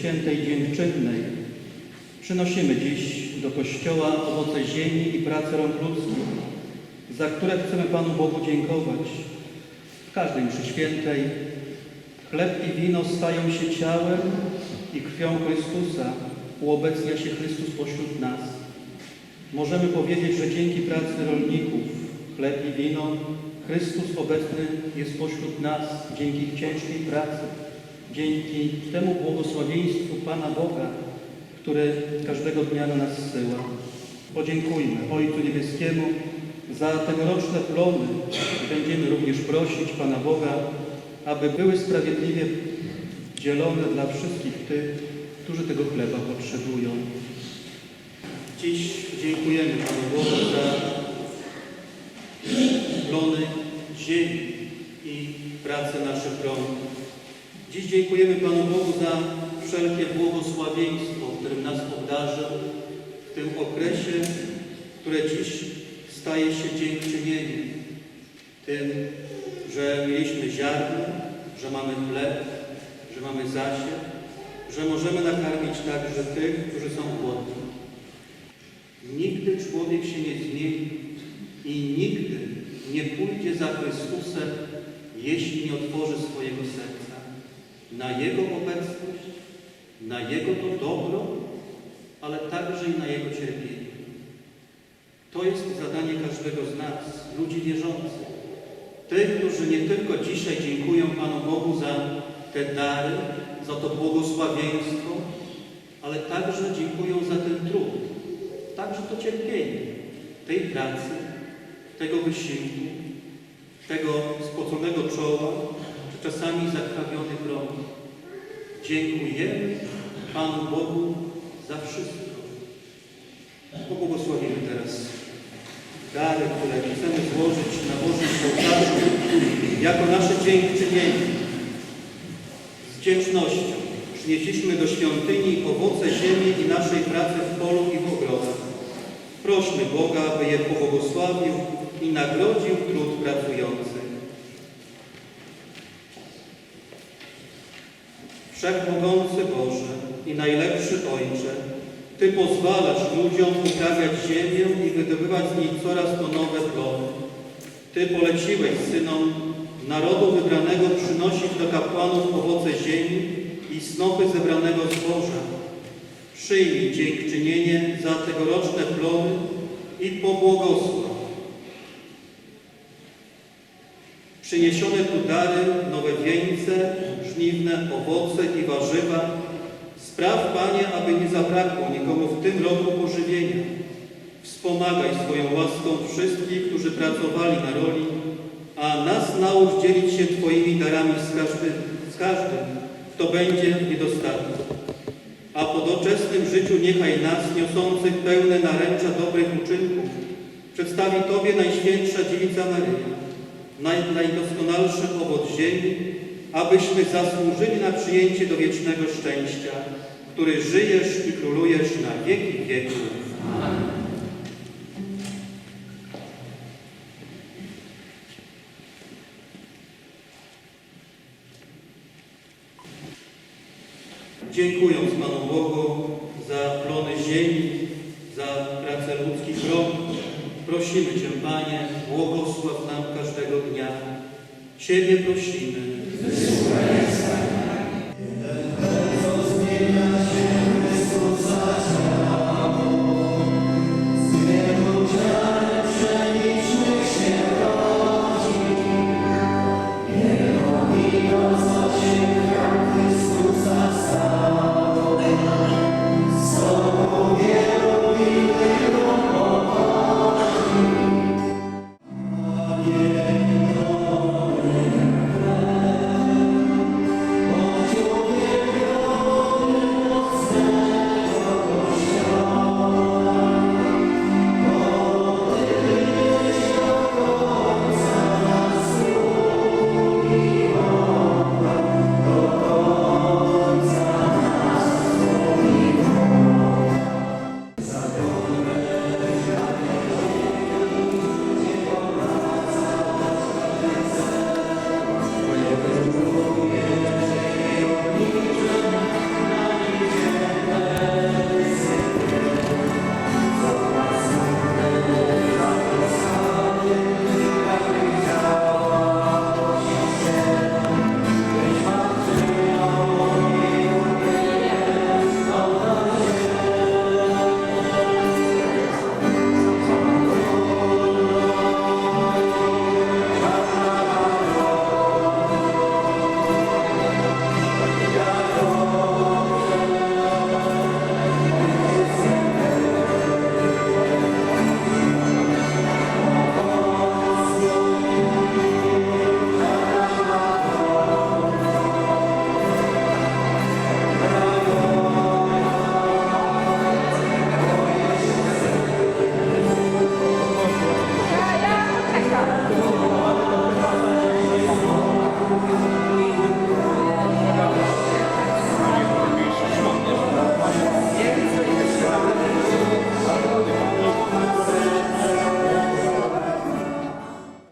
świętej dziękczynnej. Przynosimy dziś do Kościoła owoce ziemi i pracy rąk ludzkich, za które chcemy Panu Bogu dziękować. W każdej mszy świętej chleb i wino stają się ciałem i krwią Chrystusa, uobecnia się Chrystus pośród nas. Możemy powiedzieć, że dzięki pracy rolników, chleb i wino, Chrystus obecny jest pośród nas dzięki ciężkiej pracy, dzięki temu błogosławieństwu Pana Boga, który każdego dnia na nas zsyła. Podziękujmy Ojcu Niebieskiemu za tegoroczne plony. Będziemy również prosić Pana Boga, aby były sprawiedliwie dzielone dla wszystkich tych, którzy tego chleba potrzebują. Dziś dziękujemy Panu Bogu za plony ziemi i pracę naszych rąk. Dziś dziękujemy Panu Bogu za wszelkie błogosławieństwo, którym nas obdarzył w tym okresie, które dziś staje się dziękczynieniem. Tym, że mieliśmy ziarno, że mamy chleb, że mamy zasiew, że możemy nakarmić także tych, którzy są głodni. Nigdy człowiek się nie zmieni i nigdy nie pójdzie za Chrystusem, jeśli nie otworzy swojego serca na Jego obecność, na Jego to dobro, ale także i na Jego cierpienie. To jest zadanie każdego z nas, ludzi wierzących. Tych, którzy nie tylko dzisiaj dziękują Panu Bogu za te dary, za to błogosławieństwo, ale także dziękują za ten trud, także to cierpienie tej pracy, tego wysiłku, tego spoconego czoła, czasami zakrwawionych rąk. Dziękujemy Panu Bogu za wszystko. Pobłogosławimy teraz dary, które chcemy złożyć na Bożym ołtarzu jako nasze dziękczynienie. Z wdzięcznością przynieśliśmy do świątyni owoce ziemi i naszej pracy w polu i w ogrodach. Prośmy Boga, aby je pobłogosławił i nagrodził trud pracujących. Wszechmogący Boże i najlepszy Ojcze, Ty pozwalasz ludziom uprawiać ziemię i wydobywać z niej coraz to nowe plony. Ty poleciłeś synom narodu wybranego przynosić do kapłanów owoce ziemi i snopy zebranego zboża. Przyjmij dziękczynienie za tegoroczne plony i pobłogosław. Przyniesione tu dary, nowe wieńce, żniwne owoce i warzywa. Spraw, Panie, aby nie zabrakło nikomu w tym roku pożywienia. Wspomagaj swoją łaską wszystkich, którzy pracowali na roli, a nas naucz dzielić się Twoimi darami z każdym, z każdym kto będzie w niedostatku. A po doczesnym życiu niechaj nas, niosących pełne naręcza dobrych uczynków, przedstawi Tobie Najświętsza Dziewica Maryja, naj, najdoskonalszy owoc ziemi, abyśmy zasłużyli na przyjęcie do wiecznego szczęścia, który żyjesz i królujesz na wieki wieków. Dziękując Panu Bogu za plony ziemi, za pracę ludzkich rąk, prosimy Cię, Panie, błogosław nam każdego dnia. Ciebie prosimy. This way.